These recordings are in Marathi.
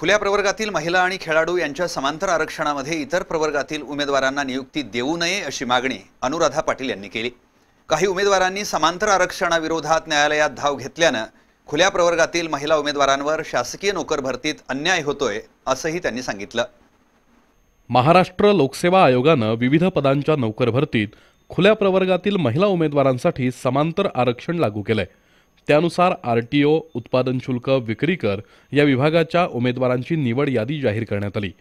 खुल्या प्रवर्गातील महिला आणि खेळाडू यांच्या समांतर आरक्षणामध्ये इतर प्रवर्गातील उमेदवारांना नियुक्ती देऊ नये अशी मागणी अनुराधा पाटील यांनी केली. काही उमेदवारांनी समांतर आरक्षणाविरोधात न्यायालयात धाव घेतल्यानं खुल्या प्रवर्गातील महिला उमेदवारांवर शासकीय नोकर भरतीत अन्याय होतोय असंही त्यांनी सांगितलं. महाराष्ट्र लोकसेवा आयोगानं विविध पदांच्या नोकर भरतीत खुल्या प्रवर्गातील महिला उमेदवारांसाठी समांतर आरक्षण लागू केलंय. त्यानुसार आर टी ओ उत्पादन शुल्क विक्री कर या विभागाच्या उमेदवारांची निवड यादी जाहीर करण्यात आली.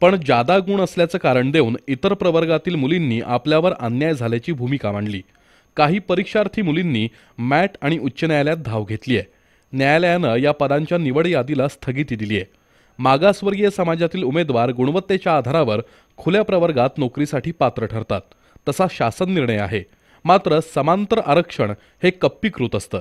पण जादा गुण असल्याचं कारण देऊन इतर प्रवर्गातील मुलींनी आपल्यावर अन्याय झाल्याची भूमिका मांडली. काही परीक्षार्थी मुलींनी मॅट आणि उच्च न्यायालयात धाव घेतली आहे. न्यायालयानं या पदांच्या निवड यादीला स्थगिती दिली आहे. मागासवर्गीय समाजातील उमेदवार गुणवत्तेच्या आधारावर खुल्या प्रवर्गात नोकरीसाठी पात्र ठरतात. तसा शासन निर्णय आहे. मात्र समांतर आरक्षण हे कप्पीकृत असतं.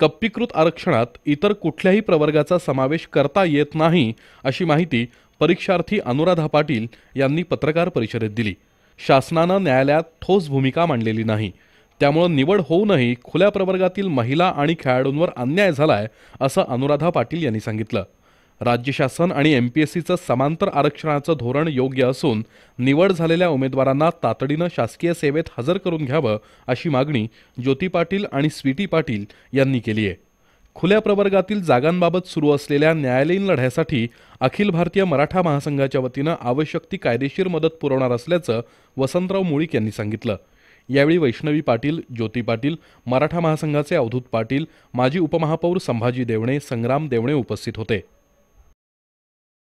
कप्पीकृत आरक्षणात इतर कुठल्याही प्रवर्गाचा समावेश करता येत नाही अशी माहिती परीक्षार्थी अनुराधा पाटील यांनी पत्रकार परिषदेत दिली. शासनानं न्यायालयात ठोस भूमिका मांडलेली नाही. त्यामुळं निवड होऊनही खुल्या प्रवर्गातील महिला आणि खेळाडूंवर अन्याय झालाय असं अनुराधा पाटील यांनी सांगितलं. राज्य शासन आणि एम पी एस सीचं समांतर आरक्षणाचं धोरण योग्य असून निवड झालेल्या उमेदवारांना तातडीनं शासकीय सेवेत हजर करून घ्यावं अशी मागणी ज्योती पाटील आणि स्वीटी पाटील यांनी केली आहे. खुल्या प्रवर्गातील जागांबाबत सुरू असलेल्या न्यायालयीन लढ्यासाठी अखिल भारतीय मराठा महासंघाच्या वतीनं आवश्यक ती कायदेशीर मदत पुरवणार असल्याचं वसंतराव मुळीक यांनी सांगितलं. यावेळी वैष्णवी पाटील ज्योती पाटील मराठा महासंघाचे अवधूत पाटील माजी उपमहापौर संभाजी देवणे संग्राम देवणे उपस्थित होते.